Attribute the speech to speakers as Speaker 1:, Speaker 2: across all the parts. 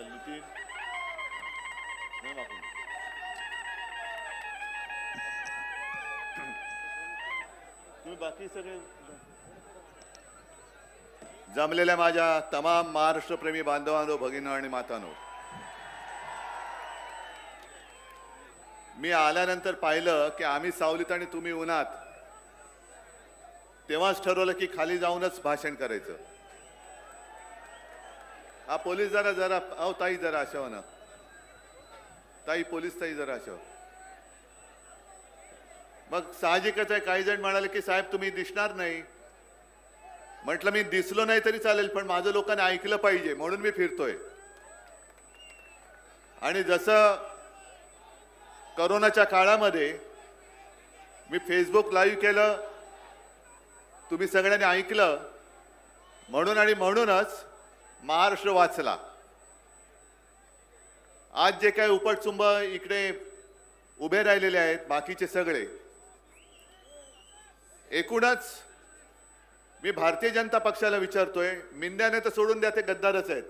Speaker 1: चल नितीन नाही तुम्ही बाकी सगळे जमलेल्या माझ्या तमाम महाराष्ट्रप्रेमी बांधवांनो भगिनी आणि मातानो. मी आल्यानंतर पाहिलं की आम्ही सावलीत आणि तुम्ही उन्हात तेव्हाच ठरवलं की खाली जाऊनच भाषण करायचं. हा पोलीस जरा जरा अहो ताई जरा अशा ना. ताई पोलीस ताई जरा अशा मग साहजिकच आहे काही जण म्हणाले की साहेब तुम्ही दिसणार नाही. म्हटलं मी दिसलो नाही तरी चालेल पण माझं लोकांनी ऐकलं पाहिजे म्हणून मी फिरतोय. आणि जसं करोनाच्या काळामध्ये मी फेसबुक लाईव्ह केलं तुम्ही सगळ्यांनी ऐकलं म्हणून आणि म्हणूनच महाराष्ट्र वाचला. आज जे काही उपटचुंब इकडे उभे राहिलेले आहेत बाकीचे सगळे. एकूणच मी भारतीय जनता पक्षाला विचारतोय मिंद्याने तर सोडून द्या ते गद्दारच आहेत.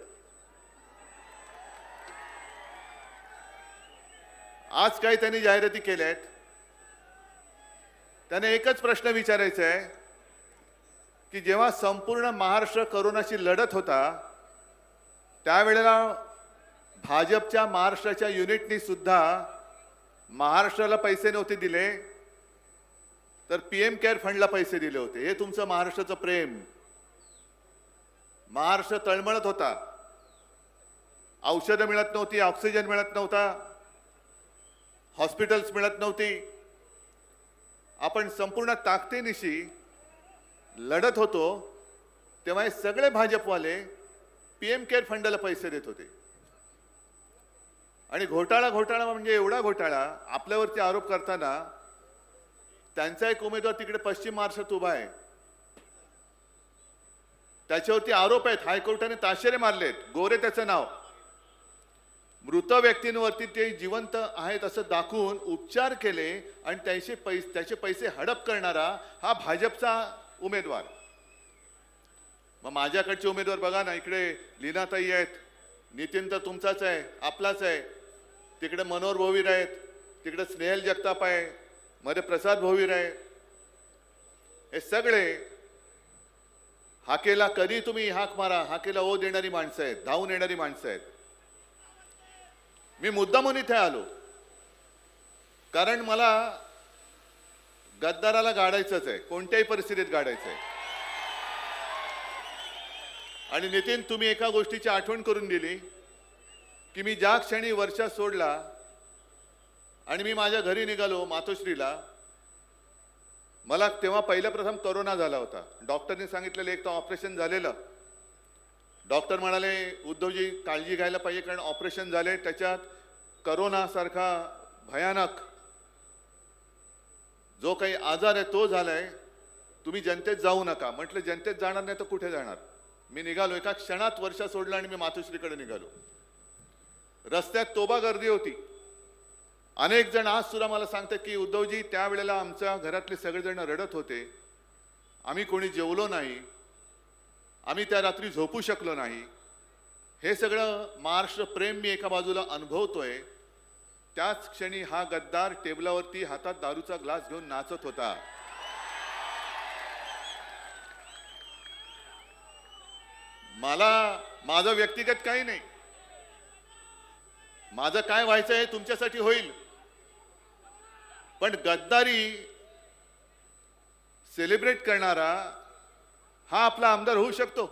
Speaker 1: आज काही त्यांनी जाहिराती केल्या आहेत. त्याने एकच प्रश्न विचारायचा आहे की जेव्हा संपूर्ण महाराष्ट्र करोनाशी लढत होता त्यावेळेला भाजपच्या महाराष्ट्राच्या युनिटनी सुद्धा महाराष्ट्राला पैसे नव्हते दिले तर पी एम केअर फंडला पैसे दिले होते. हे तुमचं महाराष्ट्राचं प्रेम. महाराष्ट्र तळमळत होता. औषधं मिळत नव्हती ऑक्सिजन मिळत नव्हता हॉस्पिटल्स मिळत नव्हती. आपण संपूर्ण ताकदीनिशी लढत होतो तेव्हा हे सगळे भाजपवाले पी एम केअर फंडाला पैसे देत होते. आणि घोटाळा घोटाळा म्हणजे एवढा घोटाळा आपल्यावरती आरोप करताना त्यांचा एक उमेदवार तिकडे पश्चिम महाराष्ट्रात उभा आहे. त्याच्यावरती आरोप आहेत. हायकोर्टाने ताशेरे मारलेत. गोरे त्याचं नाव. मृत व्यक्तींवरती ते जिवंत आहेत असं दाखवून उपचार केले आणि त्याचे पैसे त्याचे पैसे हडप करणारा हा भाजपचा उमेदवार. मग माझ्याकडचे उमेदवार बघा ना इकडे लीनाताई आहेत नितीन तर तुमचाच आहे आपलाच आहे. तिकडे मनोहर भोवीर आहेत तिकडे स्नेहल जगताप आहे मध्ये प्रसाद भोवीर आहे. हे सगळे हाकेला कधी तुम्ही हाक मारा हाकेला ओ देणारी माणसं आहेत धावून येणारी माणसं आहेत. मी मुद्दामून इथे आलो. कारण मला गद्दाराला गाडायचंच आहे कोणत्याही परिस्थितीत गाडायचं आहे आणि नितीन तुम्ही एका गोष्टीची आठवण करून दिली की मी ज्या क्षणी वर्षा सोडला आणि मी माझ्या घरी निघालो मातोश्रीला मला तेव्हा पहिल्या प्रथम करोना झाला होता. डॉक्टरने सांगितलेलं एक तर ऑपरेशन झालेलं. डॉक्टर म्हणाले उद्धवजी काळजी घ्यायला पाहिजे कारण ऑपरेशन झाले त्याच्यात करोनासारखा भयानक जो काही आजार आहे तो झालाय तुम्ही जनतेत जाऊ नका. म्हटलं जनतेत जाणार नाही तर कुठे जाणार? मी निघालो एका क्षणात वर्षा सोडला आणि मी मातोश्रीकडे निघालो. रस्त्यात तोबा गर्दी होती. अनेक जण आज सुद्धा मला सांगतात की उद्धवजी त्यावेळेला आमच्या घरातले सगळेजण रडत होते. आम्ही कोणी जेवलो नाही. आम्ही त्या रात्री झोपू शकलो नाही. हे सगळं महाराष्ट्र प्रेम मी एका बाजूला अनुभवतोय. त्याच क्षणी हा गद्दार टेबलावरती हातात दारूचा ग्लास घेऊन नाचत होता. मला माझं व्यक्तिगत काही नाही. माझं काय व्हायचं आहे तुमच्यासाठी होईल. पण गद्दारी सेलिब्रेट करणारा हा आपला आमदार होऊ शकतो.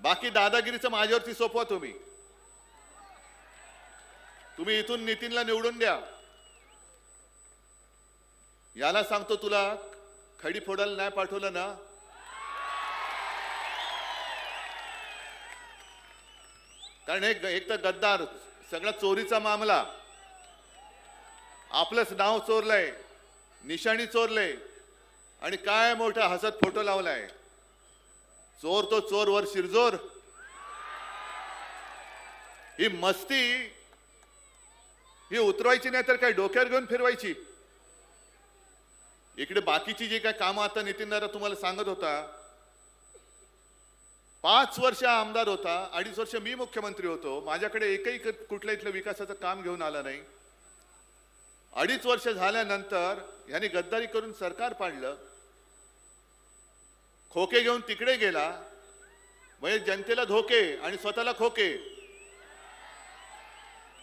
Speaker 1: बाकी दादागिरीचं माझ्यावरती सोपवा तुम्ही. तुम्ही इथून नितीनला निवडून द्या. याला सांगतो तुला खडी फोडायला नाही पाठवलं ना कारण हे एक तर गद्दार सगळा चोरीचा मामला. आपलंच नाव चोरलंय निशाणी चोरले आणि काय मोठा हसत फोटो लावलाय. चोर तो चोर वर शिरजोर. ही मस्ती ही उतरवायची नाही तर काय डोक्यावर घेऊन फिरवायची. इकडे बाकीची जी काय कामं आता नितीन दादा तुम्हाला सांगत होता पाच वर्ष आमदार होता अडीच वर्ष मी मुख्यमंत्री होतो. माझ्याकडे एकही कुठल्या इथलं विकासाचं काम घेऊन आलं नाही. अडीच वर्ष झाल्यानंतर यांनी गद्दारी करून सरकार पाडलं. खोके घेऊन तिकडे गेला. म्हणजे जनतेला धोके आणि स्वतःला खोके.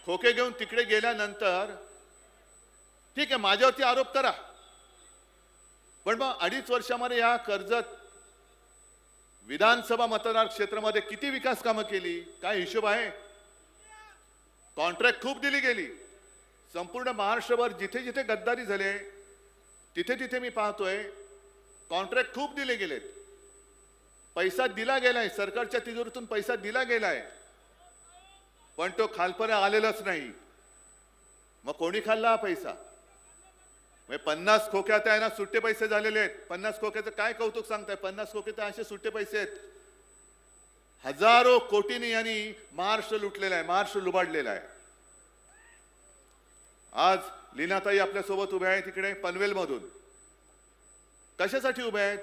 Speaker 1: खोके घेऊन तिकडे गेल्यानंतर ठीक आहे माझ्यावरती आरोप करा. पण मग अडीच वर्षामध्ये या कर्जत विधानसभा मतदार क्षेत्रामध्ये किती विकास कामं केली? काय हिशोब आहे? कॉन्ट्रॅक्ट खूप दिली गेली. संपूर्ण महाराष्ट्रभर जिथे जिथे गद्दारी झाले तिथे तिथे मी पाहतोय कॉन्ट्रॅक्ट खूप दिले गेलेत. पैसा दिला गेलाय सरकारच्या तिजोरीतून पैसा दिला गेलाय. पण तो खालपर्यंत आलेलाच नाही. मग कोणी खाल्ला हा पैसा? म्हणजे पन्नास खोक्यात आहे ना सुट्टे पैसे झालेले आहेत. पन्नास खोक्याचं काय कौतुक सांगताय? पन्नास खोके तर असे सुट्टे पैसे आहेत. हजारो कोटीने यांनी महाराष्ट्र लुटलेला आहे महाराष्ट्र लुबाडलेला आहे. आज लीनाताई आपल्यासोबत उभ्या आहेत तिकडे पनवेलमधून. कशासाठी उभ्या आहेत?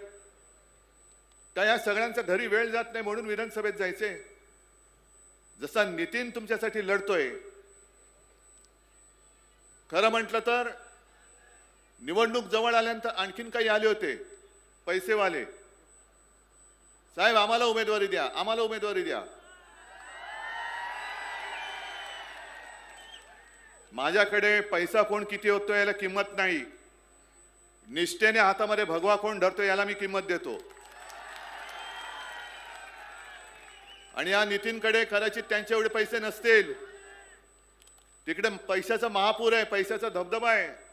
Speaker 1: का या सगळ्यांचा घरी वेळ जात नाही म्हणून विधानसभेत जायचे? जसा नितीन तुमच्यासाठी लढतोय. खरं म्हटलं तर निवडणूक जवळ आल्यानंतर आणखीन काही आले होते. पैसेवाले. साहेब आम्हाला उमेदवारी द्या आम्हाला उमेदवारी द्या. माझ्याकडे पैसा कोण किती होतो याला किंमत नाही. निष्ठेने हातामध्ये भगवा कोण धरतो याला मी किंमत देतो. आणि या नितीनकडे कदाचित त्यांचे एवढे पैसे नसतील. तिकडे पैशाचा महापूर आहे पैशाचा धबधबा आहे.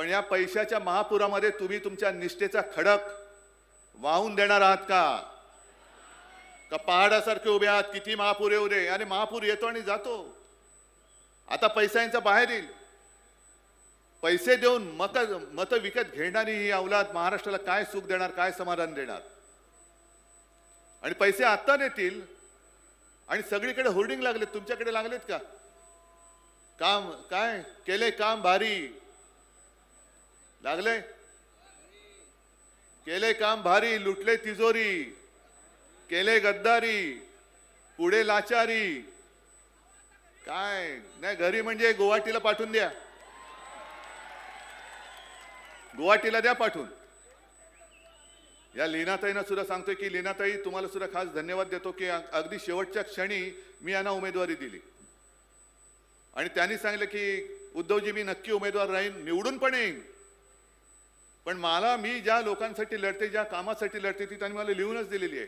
Speaker 1: पण या पैशाच्या महापुरामध्ये तुम्ही तुमच्या निष्ठेचा खडक वाहून देणार आहात का? का पहाडासारखे उभे आहात? किती महापूर येऊ दे आणि महापूर येतो आणि जातो. आता पैशांचा बाहेर येईल. पैसे देऊन मत मत विकत घेणारी ही अवलाद महाराष्ट्राला काय सुख देणार काय समाधान देणार? आणि पैसे आत्ता देतील आणि सगळीकडे होर्डिंग लागले तुमच्याकडे लागलेत का? काम काय? केले काम भारी. लागले? केले काम भारी लुटले तिजोरी केले गद्दारी पुढे लाचारी. काय? नाही घरी म्हणजे गुवाहाटीला पाठवून द्या. गुवाहाटीला द्या पाठवून. या लीनाताईंना सुद्धा सांगतोय की लीनाताई तुम्हाला सुद्धा खास धन्यवाद देतो की अगदी शेवटच्या क्षणी मी यांना उमेदवारी दिली. आणि त्यांनी सांगितलं की उद्धवजी मी नक्की उमेदवार राहीन निवडून पण येईन. पण मला मी ज्या लोकांसाठी लढते ज्या कामासाठी लढते ती त्यांनी मला लिहूनच दिलेली आहे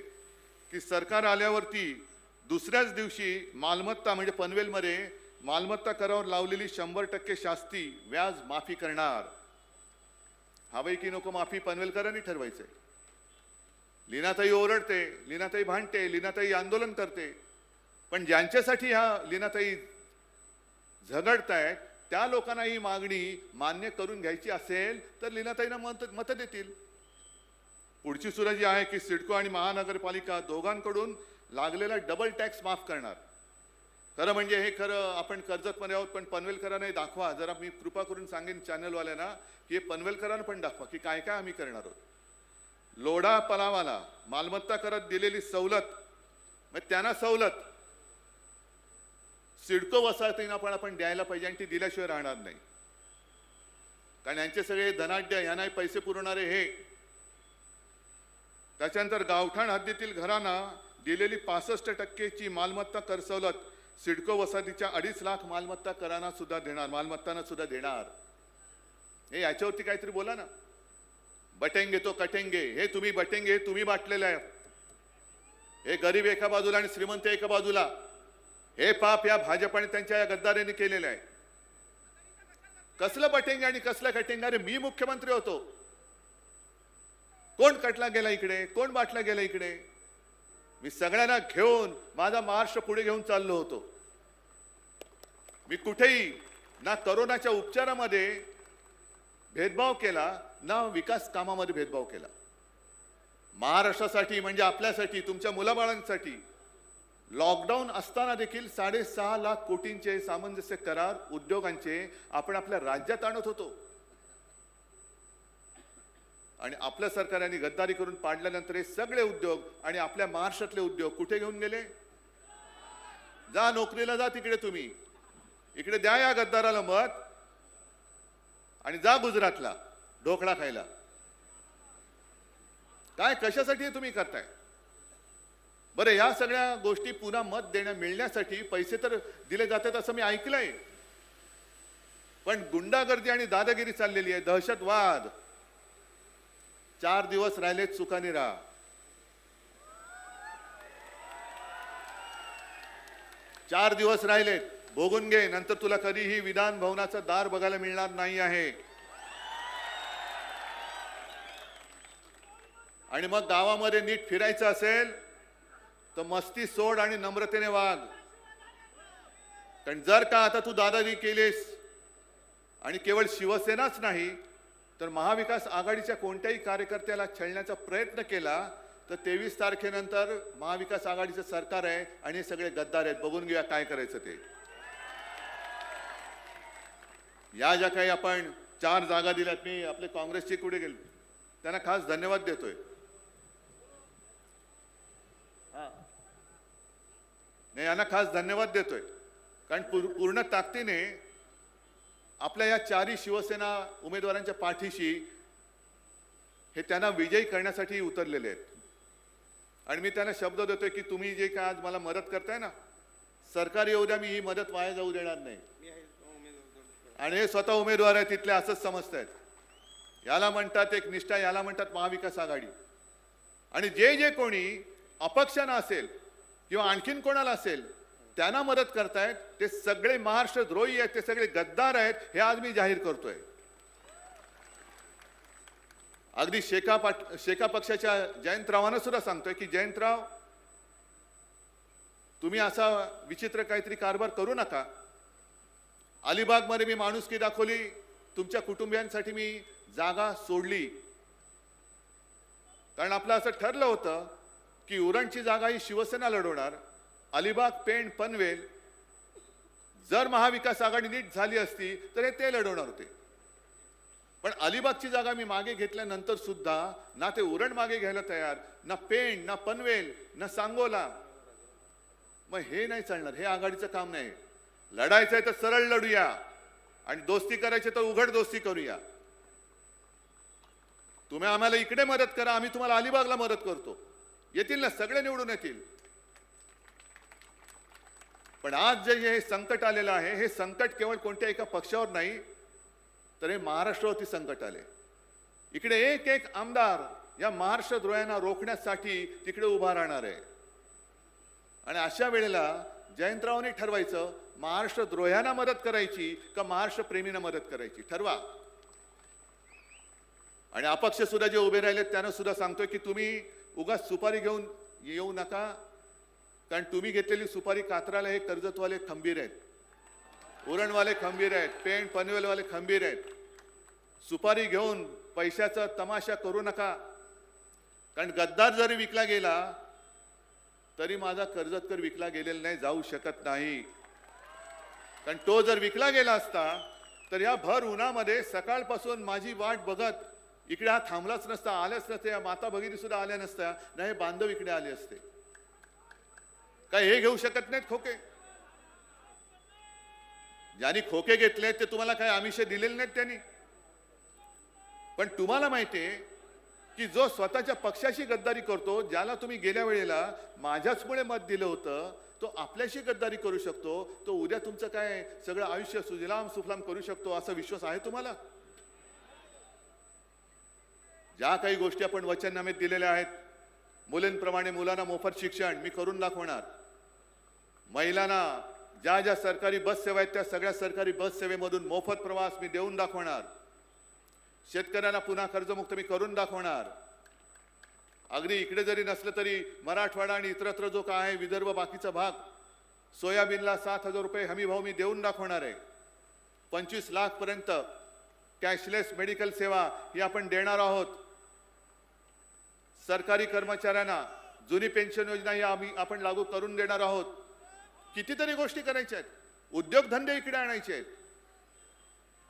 Speaker 1: की सरकार आल्यावरती दुसऱ्याच दिवशी मालमत्ता म्हणजे पनवेलमध्ये मालमत्ता करावर लावलेली शंभर टक्के शास्ती व्याज माफी करणार. हवाई की नको माफी पनवेलकरांनी ठरवायचंय. लीनाताई ओरडते लीनाताई भांडते लीनाताई आंदोलन करते. पण ज्यांच्यासाठी ह्या लीनाताई झगडतायत त्या लोकांना ही मागणी मान्य करून घ्यायची असेल तर लीनाताईंना मत मतं देतील. पुढची सुद्धा जी आहे की सिडको आणि महानगरपालिका दोघांकडून लागलेला डबल टॅक्स माफ करणार. खरं म्हणजे हे खरं आपण कर्जतमध्ये आहोत पण पनवेलकरांना दाखवा. जरा मी कृपा करून सांगेन चॅनलवाल्यांना की हे पनवेलकरांना पण दाखवा की काय काय आम्ही करणार आहोत. लोढा पलावाला मालमत्ता करत दिलेली सवलत मग त्यांना सवलत सिडको वसाहतींना पण आपण द्यायला पाहिजे आणि ती दिल्याशिवाय राहणार नाही. कारण यांचे सगळे धनाढ्य यांनाही पैसे पुरवणारे हे. त्याच्यानंतर गावठाण हद्दीतील घरांना दिलेली पासष्ट टक्केची मालमत्ता कर सवलत सिडको वसाहतीच्या अडीच लाख मालमत्ता करांना सुद्धा देणार मालमत्तांना सुद्धा देणार. हे याच्यावरती काहीतरी बोला ना. बटेंगे तो कटेंगे हे तुम्ही बटेंगे हे तुम्ही बाटलेलं आहे. हे गरीब एका बाजूला आणि श्रीमंत एका बाजूला. हे पाप या भाजप आणि त्यांच्या या गद्दारीने केलेलं आहे. कसलं बटेंगे आणि कसलं कटेंगे अरे मी मुख्यमंत्री होतो. कोण कटला गेला इकडे? कोण बाटला गेला इकडे? मी सगळ्यांना घेऊन माझा महाराष्ट्र पुढे घेऊन चाललो होतो. मी कुठेही ना करोनाच्या उपचारामध्ये भेदभाव केला ना विकास कामामध्ये भेदभाव केला. महाराष्ट्रासाठी म्हणजे आपल्यासाठी तुमच्या मुलाबाळांसाठी लॉकडाऊन असताना देखील साडेसहा लाख कोटींचे सामंजस्य करार उद्योगांचे आपण आपल्या राज्यात आणत होतो. आणि आपल्या सरकारने गद्दारी करून पाडल्यानंतर हे सगळे उद्योग आणि आपल्या महाराष्ट्रातले उद्योग कुठे घेऊन गेले? जा नोकरीला जा तिकडे तुम्ही. इकडे द्या या गद्दाराला मत. आणि जा गुजरातला ढोकळा खायला. काय कशासाठी हे तुम्ही करताय? बरं या सगळ्या गोष्टी पुन्हा मत देण्या मिळण्यासाठी पैसे तर दिले जातात असं मी ऐकलंय. पण गुंडागर्दी आणि दादागिरी चाललेली आहे दहशतवाद. चार दिवस राहिलेत चुकाने राहा चार दिवस राहिलेत भोगून घे नंतर तुला कधीही विधान भवनाचं दार बघायला मिळणार नाही आहे. आणि मग गावामध्ये नीट फिरायचं असेल तर मस्ती सोड आणि नम्रतेने वाग. कारण जर का आता तू दादागिरी केलीस आणि केवळ शिवसेनाच नाही तर महाविकास आघाडीच्या कोणत्याही कार्यकर्त्याला छळण्याचा प्रयत्न केला तर तेवीस तारखेनंतर महाविकास आघाडीचं सरकार आहे आणि हे सगळे गद्दार आहेत. बघून घेऊया काय करायचं ते. या ज्या काही आपण चार जागा दिल्यात मी आपले काँग्रेसचे कुठे गेले? त्यांना खास धन्यवाद देतोय. नाही यांना खास धन्यवाद देतोय. कारण पूर्ण ताकदीने आपल्या या चारही शिवसेना उमेदवारांच्या पाठीशी हे त्यांना विजयी करण्यासाठी उतरलेले आहेत. आणि मी त्यांना शब्द देतोय की तुम्ही जे काय आज मला मदत करताय ना सरकारी येऊ द्या मी ही मदत वाया जाऊ देणार नाही. आणि हे स्वतः उमेदवार आहेत तिथले असंच समजतायत याला म्हणतात एक निष्ठा याला म्हणतात महाविकास आघाडी. आणि जे जे कोणी अपक्षांना असेल किंवा आणखीन कोणाला असेल त्यांना मदत करतायत. ते सगळे महाराष्ट्र द्रोही आहेत ते सगळे गद्दार आहेत हे आज मी जाहीर करतोय. अगदी शेका पाट शेका पक्षाच्या जयंतरावांना सुद्धा सांगतोय की जयंतराव तुम्ही असा विचित्र काहीतरी कारभार करू नका. अलिबागमध्ये मी माणुसकी दाखवली तुमच्या कुटुंबियांसाठी मी जागा सोडली. कारण आपलं असं ठरलं होतं की उरणची जागा ही शिवसेना लढवणार. अलिबाग पेण पनवेल. जर महाविकास आघाडी नीट झाली असती तर हे ते लढवणार होते. पण अलिबागची जागा मी मागे घेतल्यानंतर सुद्धा ना ते उरण मागे घ्यायला तयार ना पेण ना पनवेल ना सांगोला. मग हे नाही चालणार हे आघाडीचं काम नाही. लढायचं आहे तर सरळ लढूया. आणि दोस्ती करायची तर उघड दोस्ती करूया. तुम्ही आम्हाला इकडे मदत करा आम्ही तुम्हाला अलिबागला मदत करतो. येतील ना सगळे निवडून येतील. पण आज जे हे संकट आलेलं आहे हे संकट केवळ कोणत्या एका पक्षावर नाही तर हे महाराष्ट्रावरती संकट आले. इकडे एक एक आमदार या महाराष्ट्र द्रोयांना रोखण्यासाठी तिकडे उभा राहणार आहे. आणि अशा वेळेला जयंतरावांनी ठरवायचं महाराष्ट्र द्रोह्यांना मदत करायची का महाराष्ट्र प्रेमींना मदत करायची? ठरवा. आणि अपक्ष सुद्धा जे उभे राहिलेत त्यांना सुद्धा सांगतोय की तुम्ही उगाच सुपारी घेऊन येऊ नका कारण तुम्ही घेतलेली सुपारी कात्राला हे कर्जतवाले खंबीर आहेत. उरणवाले खंबीर आहेत पेंट पनवेलवाले खंबीर आहेत. सुपारी घेऊन पैशाचा तमाशा करू नका. कारण गद्दार जरी विकला गेला तरी माझा कर्जतकर विकला गेलेला नाही जाऊ शकत नाही. कारण तो जर विकला गेला असता तर ह्या भर उन्हामध्ये सकाळपासून माझी वाट बघत इकडे हा थांबलाच नसता आल्याच नसते या माता भगिनी सुद्धा आल्या नसत्या नाही हे बांधव इकडे आले असते. काय हे घेऊ शकत नाहीत खोके? ज्यांनी खोके घेतले ते तुम्हाला काय आमिष दिलेले नाहीत त्यांनी? पण तुम्हाला माहिती आहे की जो स्वतःच्या पक्षाशी गद्दारी करतो ज्याला तुम्ही गेल्या वेळेला माझ्याचमुळे मत दिलं होतं तो आपल्याशी गद्दारी करू शकतो तो उद्या तुमचं काय सगळं आयुष्य सुजलाम सुफलाम करू शकतो असा विश्वास आहे तुम्हाला? ज्या काही गोष्टी आपण वचननामेत दिलेल्या आहेत मुलींप्रमाणे मुलांना मोफत शिक्षण मी करून दाखवणार. महिलांना ज्या ज्या सरकारी बस सेवा आहेत त्या सगळ्या सरकारी बस सेवेमधून मोफत प्रवास मी देऊन दाखवणार. शेतकऱ्यांना पुन्हा कर्जमुक्त मी करून दाखवणार. अगदी इकडे जरी नसलं तरी मराठवाडा आणि इतरत्र जो काय आहे विदर्भ बाकीचा भाग सोयाबीनला सात हजार रुपये हमी भाव मी देऊन दाखवणार आहे. पंचवीस लाखपर्यंत कॅशलेस मेडिकल सेवा ही आपण देणार आहोत. सरकारी कर्मचाऱ्यांना जुनी पेन्शन योजना ही आम्ही आपण लागू करून देणार आहोत. कितीतरी गोष्टी करायच्या आहेत. उद्योगधंदे इकडे आणायचे आहेत.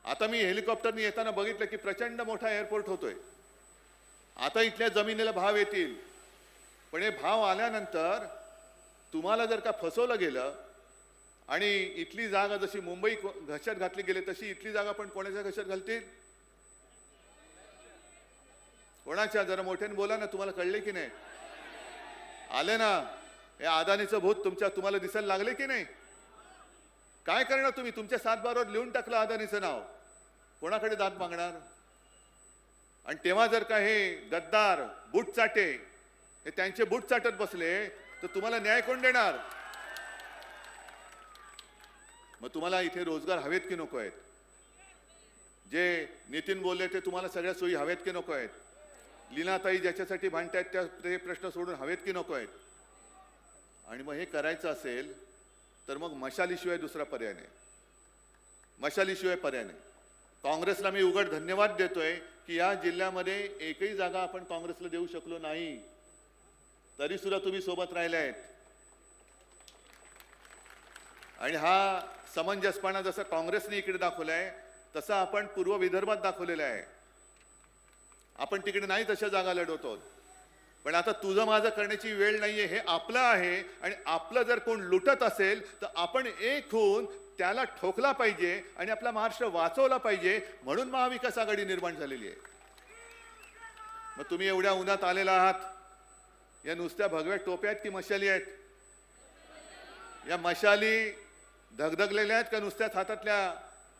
Speaker 1: आता मी हेलिकॉप्टरने येताना बघितलं की प्रचंड मोठा एअरपोर्ट होतोय. आता इथल्या जमिनीला भाव येतील. पण हे भाव आल्यानंतर तुम्हाला जर का फसवलं गेलं आणि इथली जागा जशी मुंबई घशात घातली गेली तशी इथली जागा पण कोणाच्या घशात घालतील? कोणाच्या? जरा मोठ्याने बोला ना तुम्हाला कळले की नाही? आले ना? हे अदानीचं भूत तुमच्या तुम्हाला दिसायला लागले की नाही? काय करणार तुम्ही? तुमच्या सातबारवर लिहून टाकलं अदानीचं नाव. कोणाकडे दात मागणार? आणि तेव्हा जर का हे गद्दार बूट चाटे हे त्यांचे बूट चाटत बसले तर तुम्हाला न्याय कोण देणार? मग तुम्हाला इथे रोजगार हवेत की नको आहेत? जे नितीन बोलले ते तुम्हाला सगळ्या सोयी हवेत की नको आहेत? लीनाताई ज्याच्यासाठी भांडतायत त्या ते प्रश्न सोडून हवेत की नको आहेत? आणि मग हे करायचं असेल तर मग मशालीशिवाय दुसरा पर्याय नाही. मशालीशिवाय पर्याय नाही. काँग्रेसला मी उघड धन्यवाद देतोय की या जिल्ह्यामध्ये एकही जागा आपण काँग्रेसला देऊ शकलो नाही. तरी सुद्धा तुम्ही सोबत राहिले आहेत. आणि हा समंजसपणा जसा काँग्रेसने इकडे दाखवलाय तसा आपण पूर्व विदर्भात दाखवलेला आहे. आपण तिकडे नाही तशा जागा लढवतो पण आता तुझं माझं करण्याची वेळ नाहीये हे आपलं आहे आणि आपलं जर कोण लुटत असेल तर आपण एक होऊन त्याला ठोकला पाहिजे आणि आपला महाराष्ट्र वाचवला पाहिजे म्हणून महाविकास आघाडी निर्माण झालेली आहे. मग तुम्ही एवढ्या उन्हात आलेला आहात. या नुसत्या भगव्या टोप्या आहेत की मशाली आहेत? या मशाली धगधगलेल्या आहेत का नुसत्याच हातातल्या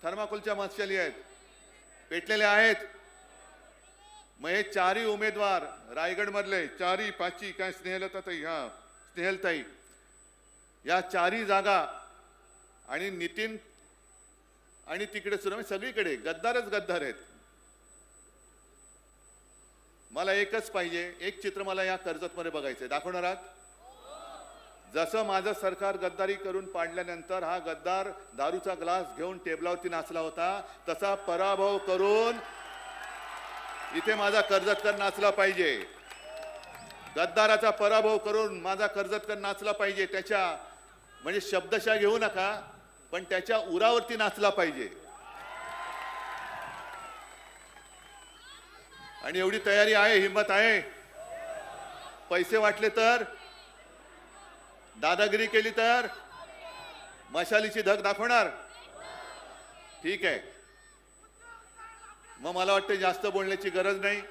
Speaker 1: थर्माकोलच्या मशाली आहेत? पेटलेल्या आहेत? मग हे चारही उमेदवार रायगड मधले चारही पाचवी काय स्नेहलताई हा स्नेहलताई. या चारही जागा आणि नितीन आणि तिकडे सुद्धा म्हणजे सगळीकडे गद्दारच गद्दार आहेत. मला एकच पाहिजे एक चित्र मला या कर्जतमध्ये बघायचंय. दाखवणार आहात? जसं माझं सरकार गद्दारी करून पाडल्यानंतर हा गद्दार दारूचा ग्लास घेऊन टेबलावरती नाचला होता तसा पराभव करून इथे माझा कर्जतकर नाचला पाहिजे. गद्दाराचा पराभव करून माझा कर्जतकर नाचला पाहिजे. त्याच्या म्हणजे शब्दशा घेऊ नका पण त्याच्या उरावरती नाचला पाहिजे. आणि एवढी तयारी आहे हिंमत आहे. पैसे वाटले तर दादागिरी केली तर? मशालीची धग दाखवणार? ठीक आहे. मग मला वाटतं जास्त बोलण्याची गरज नाही.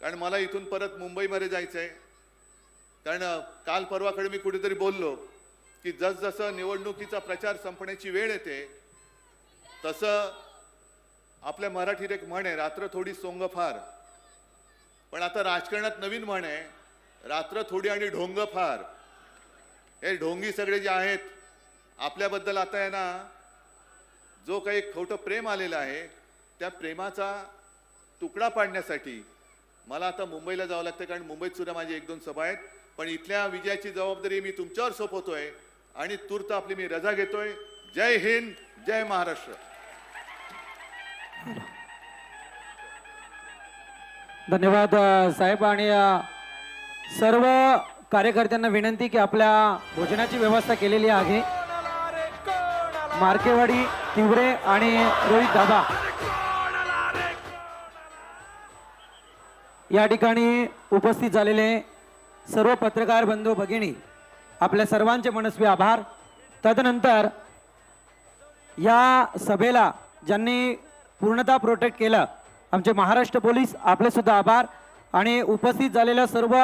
Speaker 1: कारण मला इथून परत मुंबईमध्ये जायचं आहे कारण काल परवाकडे मी कुठेतरी बोललो की जसजसं निवडणुकीचा प्रचार संपण्याची वेळ येते तसं आपल्या मराठीत एक म्हण आहे रात्र थोडी सोंग फार. पण आता राजकारणात नवीन म्हण आहे रात्र थोडी आणि ढोंग फार. हे ढोंगी सगळे जे आहेत आपल्याबद्दल आता आहे ना जो काही खोटं प्रेम आलेलं आहे त्या प्रेमाचा तुकडा पाडण्यासाठी मला आता मुंबईला जावं लागतं कारण मुंबईत सुद्धा माझी एक दोन सभा आहेत. पण इथल्या विजयाची जबाबदारी मी तुमच्यावर सोपवतोय आणि तूर्त आपली मी रजा घेतोय. जय हिंद जय महाराष्ट्र.
Speaker 2: धन्यवाद साहेब आणि सर्व कार्यकर्त्यांना विनंती की आपल्या भोजनाची व्यवस्था केलेली आहे. मार्केवाडी तिवरे आणि रोहित दादा. या ठिकाणी उपस्थित झालेले सर्व पत्रकार बंधू भगिनी आपल्या सर्वांचे मनस्वी आभार. तदनंतर या सभेला ज्यांनी पूर्णतः प्रोटेक्ट केलं आमचे महाराष्ट्र पोलीस आपले सुद्धा आभार आणि उपस्थित झालेल्या सर्व